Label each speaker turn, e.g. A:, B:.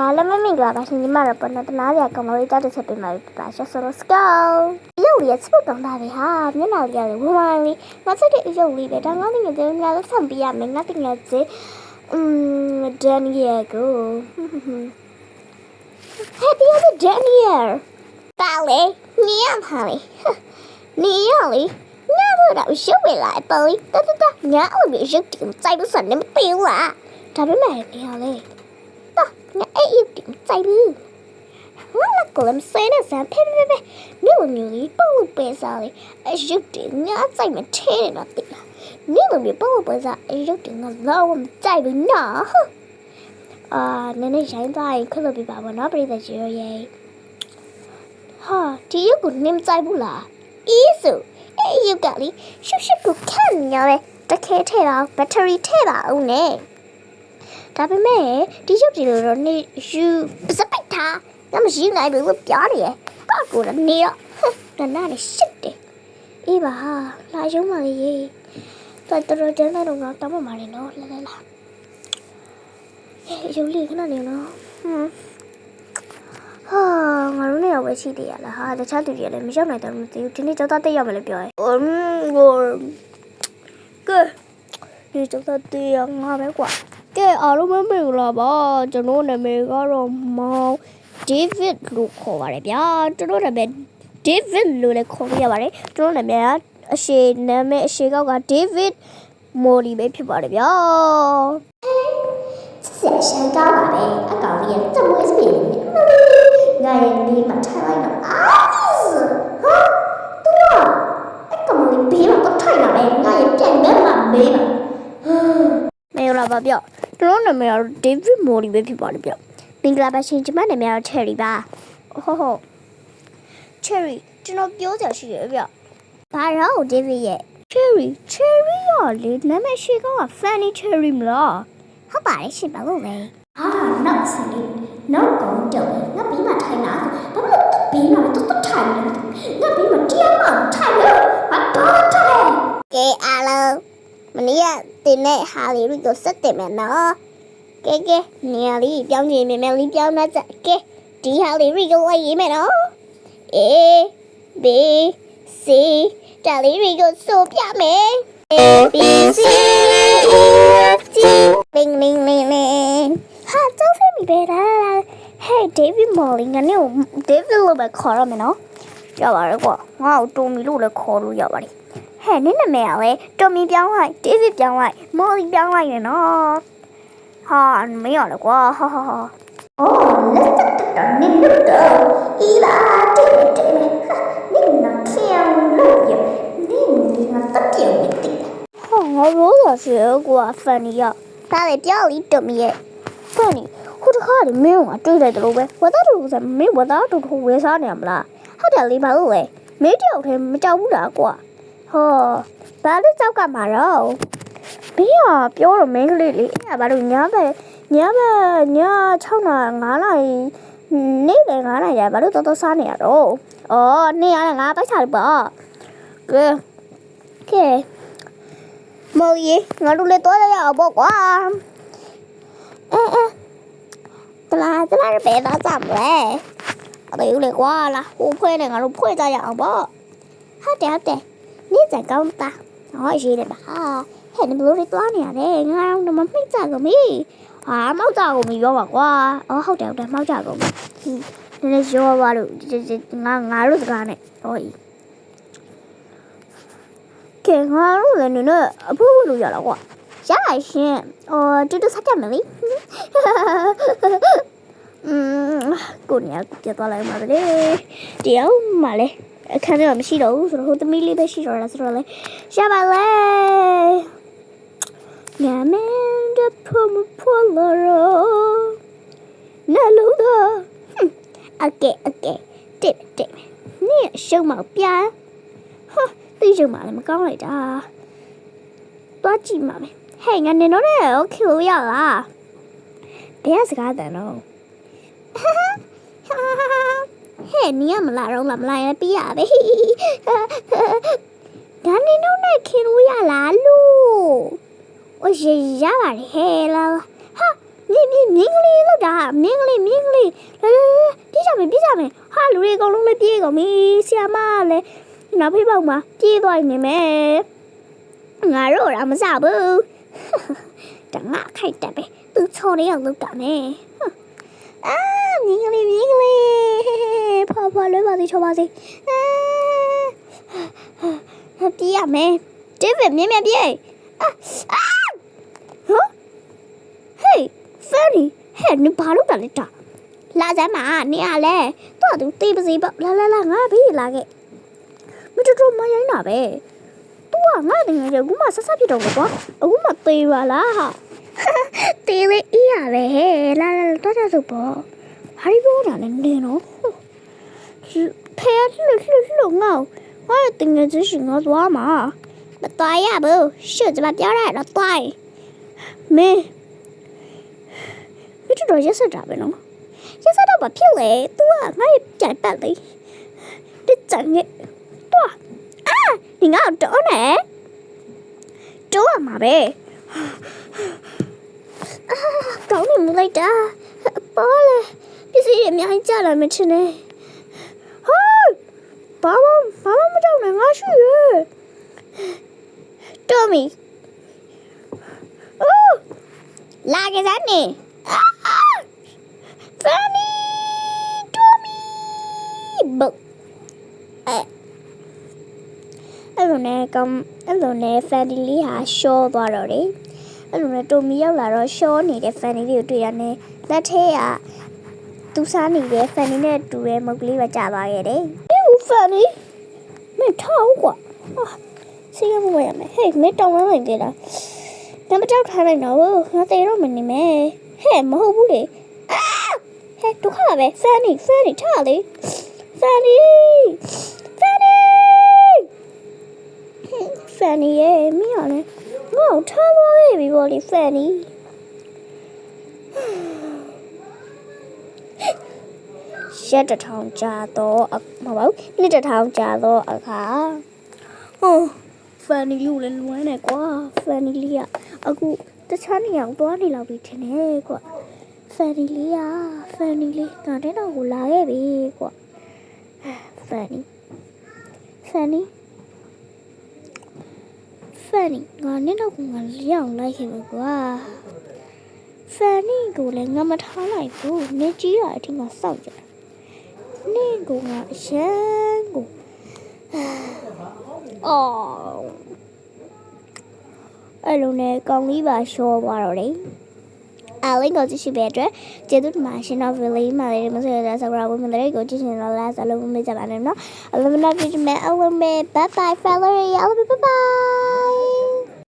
A: အားလုံးမင်္ဂလာပါရှင်ညီမတို့ပေါ်တော့တနာစရာကောင်းလို့ကြားတစ်ချက်ပေးမှာပြပါရှေ့ဆိုတော့ let's go ရုပ်လေးစပုတ်ကောင်းတာပဲဟာမျက်နှာလေးရတယ်ဝမ်းဝမ်းလေးငါစိတ်တဲ့ရုပ်လေးပဲဒါငါလည်းငယ်သေးများလို့ဆံပြရမယ်ငါတင်ငယ်သေးอืม Daniel ကို Happy other Daniel ပါလေနေရပါလေနေရလေငါတို့တော့ရုပ်ပဲလာပါလေတတတငါအဲ့လိုရုပ်တင်စိုက်လို့စနေမပြေဘူးလားဒါပေမဲ့နေရလေတော့ ငါအဲ့ရုပ်တင်စိုက်ဘူးငါလည်းကိုလည်းမစဲနဲ့စမ်းဖဲဖဲဖဲနေလိုမျိုးလေးပုံလို့ပဲစားလေအရုပ်တင်ငါစိုက်မထဲနေတော့တိလားနေလိုမျိုးပုံလို့ပဲစားအရုပ်တင်ငါလောမကြိုက်ဘူးနော်အာနည်းနည်းရိုင်းသွားရင်ခလို့ပြပါဘောနော်ပြိတ္တကြီးရောရဲ့ဟာဒီရုပ်ကိုနင်းမကြိုက်ဘူးလားအီးစုအဲ့ရုပ်ကလေရှုပ်ရှုပ်ကိုခန့်နေရတယ်တခဲထဲပါဘက်ထရီထဲပါအောင်နဲ့ ဒါပေမဲ့ဒီရုပ်ဒီလိုတော့နေယူပစပိတ်ထားငါမရှိနိုင်ဘူးလို့ပြောနေရဲ့ကောက်ကိုလည်းနေတော့ဟမ်နားနဲ့ရှစ်တယ်အေးပါဟာလာရုံးပါလေရေတော်တော်ကျန်းတဲ့တော့ငါတောင်းပန်ပါတယ်နော်လာလာလာအေးရုပ်လေးခဏနေနော်ဟမ်ဟာငါတို့နေရာပဲရှိသေးရလားဟာတခြားသူတွေလည်းမရောက်နိုင်တယ်မသိဘူးဒီနေ့ကျောင်းသားတက်ရောက်မယ်လို့ပြောရဲအမ်ကိုကဲဒီကျောင်းသားတက်ရငါပဲကွာ ကဲအားလုံးပဲမင်္ဂလာပါကျွန်တော်နာမည်ကတော့မောင်ဒေးဗစ်လို့ခေါ်ပါတယ်ဗျာကျွန်တော်နာမည်ဒေးဗစ်လို့လည်းခေါ်လို့ရပါတယ်ကျွန်တော်နာမည်ကအရှိနာမည်အရှိကောက်ကဒေးဗစ်မော်လီပဲဖြစ်ပါတယ်ဗျာဆက်ရှန်ကားပါပဲအကောင်လေးကစမွေးစပင်းငါရဲ့ဒီမှာထိုင်လိုက်တော့အာဟာတူအကောင်လေးဘေးမှာတော့ထိုင်လာပဲငါရဲ့ပြန်မဲ့မှာမေးပါမင်္ဂလာပါဗျ ကျွန်တော်နာမည်ကတော့ David Molly ပဲဖြစ်ပါတယ်ဗျမင်္ဂလာပါရှင်ကျွန်မနာမည်ကတော့ Cherry ပါဟုတ်ဟုတ် Cherry ကျွန်တော်ပြောစရာရှိတယ်ဗျဘာရော David ရဲ့ Cherry Cherry ရလေနာမည်ရှိကောင်းက Fanny Cherry မလားဟုတ်ပါတယ်ရှင်ပါလို့ပဲဟာနောက်စနေနောက်ကောင်းတော့ငါပြီးမှထိုင်လာဘာလို့ပြီးမှတော့တော့ထိုင်နေငါပြီးမှတရားမှထိုင်လို့ဘာတော့ထိုင်ကဲအားလုံးမနေ့က တင်တဲ့ဟာလေးကိုစက်တင်မယ်နော်ကဲကဲနေရာလေးပြောင်းချင်မြင်မယ်လေးပြောင်းတော့ကဲဒီဟာလေးကိုလိုက်ရေးမယ်နော် A B C ဒါလေးကိုဆိုပြမယ် A B C E F G လင်းလင်းလင်းလင်းဟာတော့ဖေးမိပဲလား Hey David Molly ငါနဲ့ David လို့ပဲခေါ်ရမယ်နော်ရပါတယ်ကွာငါ့ကိုတိုမီလို့လည်းခေါ်လို့ရပါတယ် ဟဲ့နင်းနာမည်ကလည်းတော်မီပြောင်းလိုက်ဒေးဗစ်ပြောင်းလိုက်မော်လီပြောင်းလိုက်ရနော်ဟာမင်းရလေကွာဟာဟာဟာအော်လက်တက်တက်နင်းလို့တော့အီလာတိတိဟာနင်းနာခေယံလို့ရနင်းဒီမှာတက်ပြောင်းနေတယ်ဟာငါရောရရှိကွာဖန်နီရဒါလေပြောင်းလီတော်မီရဲ့ဖန်နီဟိုတခါလေမင်းကတွေ့လိုက်တယ်လို့ပဲဝသားတူဆိုမင်းဝသားတူကိုဝဲစားနေရမလားဟုတ်တယ်လေဘာလို့လဲမင်းတယောက်တည်းမကြောက်ဘူးလားကွာ ဟောဘာလို့ကြောက်ကမှာတော့မင်းကပြောတော့မင်းကလေးလေအဲ့ဒါဘာလို့ညပဲညပဲည6နာ9နာရီနေ့လေ9နာရီဘာလို့တော်တော်စားနေရတော့ဩနေ့ရငါပိုက်စားလို့ပေါ့ကဲကဲမော်ရီငါတို့လည်းတော့ရအောင်ပေါ့ကွာအဲအဲတလားတလားပဲတော့ကြမလဲအဲ့ဒါယူလေကွာလားဟိုဖွဲနေငါတို့ဖွဲကြရအောင်ပေါ့ဟုတ်တယ်ဟုတ်တယ် နေ့ကျကောင်းတာဟောရေးတယ်ပါဟာဟဲ့နဘလို့တွေတွားနေရတယ်ငါတော့မမိတ်ကြကုန်ပြီဟာမောက်ကြကုန်ပြီပြောပါကွာအော်ဟုတ်တယ်ဟုတ်တယ်မောက်ကြကုန်ပြီနည်းနည်းရောပါလို့ငါငါတို့စကားနဲ့ဟောဤကဲငါတို့လည်းနည်းနည်းအဖို့လို့ရတော့ကွာရပါရှင်အော်တူတူဆက်ကြမယ်လေอืมကိုနေရပြတ်သွားလိုက်ပါလေတရားမှလည်း အခန်းထဲမှာမရှိတော့ဘူးဆိုတော့ဟိုသမီးလေးပဲရှိတော့တာဆိုတော့လေရပါလေငါမင်းတဖမပေါ်လာရောနာလို့တော့အကဲအကဲတစ်တစ်နေရှုံမောက်ပြာဟာသိရှုံမလည်းမကောင်းလိုက်တာသွားကြည့်မှာပဲဟဲ့ငါနေတော့တယ်ခင်လို့ရလားဘယ်ကစကားတန်တော့ ဟဲ့နင်ကမလာတော့လားမလာရင်ပြီးရပဲဒါနေတော့နဲ့ခင်လို့ရလားလို့အိုရေရပါတယ်ဟဲ့လားဟာ
B: မင်းမင်းမင်းကလေးလို့ဒါမင်းကလေးမင်းကလေးလာလာလာပြေးကြမယ်ပြေးကြမယ်ဟာလူတွေအကုန်လုံးလည်းပြေးကုန်ပြီဆီယာမလည်းနောက်ဖေးပေါက်မှာပြေးသွားနေမယ်ငါတို့တော့မစဘူးဒါငါခိုက်တက်ပဲသူချော်လေးအောင်လုပ်တာနဲ့အာ မြင်းကလေးမြင်းကလေးဖော်ဖော်လွှဲပါစေချော်ပါစေအာပြေးရမယ်ဒေးဗစ်မြင်းမြင်းပြေးအာအာဟမ်ဟေးဖယ်ရီဟဲ့နင်ဘာလုပ်တာလဲတာလာစမ်းမနေရလဲတော့သူတေးပါစေပေါ့လာလာလာငါဘေးလာခဲ့မတူတူမရိုင်းတာပဲသူကငါတင်ငယ်အခုမှဆက်ဆက်ဖြစ်တော့ကွာအခုမှသေးပါလားဟာတေးလေးအေးရပဲဟဲ့လာလာတော့တော့ပေါ့ ဟာရီဘောတာလည်းနေနော်ဖဲလှလှလှငေါငါတင်ငယ်ချင်းရှင်ငါသွားမှာမသွားရဘူးရှုပ်ကြမပြောရတော့သွားမင်းမင်းတို့ရက်ဆက်တာပဲနော်ရက်ဆက်တော့ဘာဖြစ်လဲ तू ကငါ့ရဲ့ကြိုက်ပတ်လေဒီကြိုင်ရဲ့တော့အာဒီငါတော့နေတော့ရမှာပဲအာကောင်းနေမလိုက်တာပေါ်လေ ပစ္စည်းတွေအများကြီးကြလာမှချင်နေဟိုးဘာမဘာမမကြောက်နဲ့ငါရှိရတော်မီအိုးလာကြစမ်းနေ Fanny Tommy ဘအဲအဲ့လိုနဲ့ကောင်အဲ့လိုနဲ့ Fanny လေးဟာရှော့သွားတော့တယ်အဲ့လိုနဲ့ Tommy ရောက်လာတော့ရှော့နေတဲ့ Fanny လေးကိုတွေ့ရတယ်လက်ထဲက သူစားနေတဲ့ Fanny နဲ့တူတဲ့မုတ်ကလေးပဲကြာသွားခဲ့တယ်အေး Fanny မင်းထောက်ကွာဆေးရမရမယ်ဟေးမင်းတောင်းလိုက်သေးလားနံပါတ်တောက်ထားလိုက်တော့ငါတေတော့မနေမယ်ဟဲ့မဟုတ်ဘူးလေဟဲ့ဒုက္ခပဲဖန်နီဖန်နီထားလေဖန်နီဖန်နီဖန်နီရဲ့မင်းရောလေငါ့ကိုထားသွားခဲ့ပြီဗောလေဖန်နီ ရက်တစ်ထောင်ကြာတော့မဟုတ်ပါဘူးနှစ်တစ်ထောင်ကြာတော့အခါဟိုဖန်နီလူလည်းလွမ်းနေကွာဖန်နီလေးကအခုတခြားနေရာကိုသွားနေလောက်ပြီထင်တယ်ကွာဖန်နီလေးอ่ะဖန်နီလေးငါတဲ့တော့ကိုလာခဲ့ပြီကွာဖန်နီဖန်နီဖန်နီငါနဲ့တော့ကိုငါလျောင်းလိုက်ခဲ့ပြီကွာဖန်နီကိုလည်းငါမထားလိုက်ဘူးနေကြီးတာအထင်ကစောက်ကြ နင်းကိုငါအရှမ်းကိုအော်အဲ့လိုနဲ့ကောင်းလေးပါရှော့သွားတော့တယ်အလင်းကိုကြည့်ရှုပေးတဲ့အတွက်ကျေးဇူးတင်ပါတယ်ရှင်တော့ village မှာလည်းမဆွေးရတဲ့ဆောက်ရာဝင်မတဲ့ကိုကြည့်ရှင်တော့လားဆက်လို့မမေ့ကြပါနဲ့နော်အလုံးမနာပြည့်မယ်အလုံးမဲ bye bye family အလုံး bye bye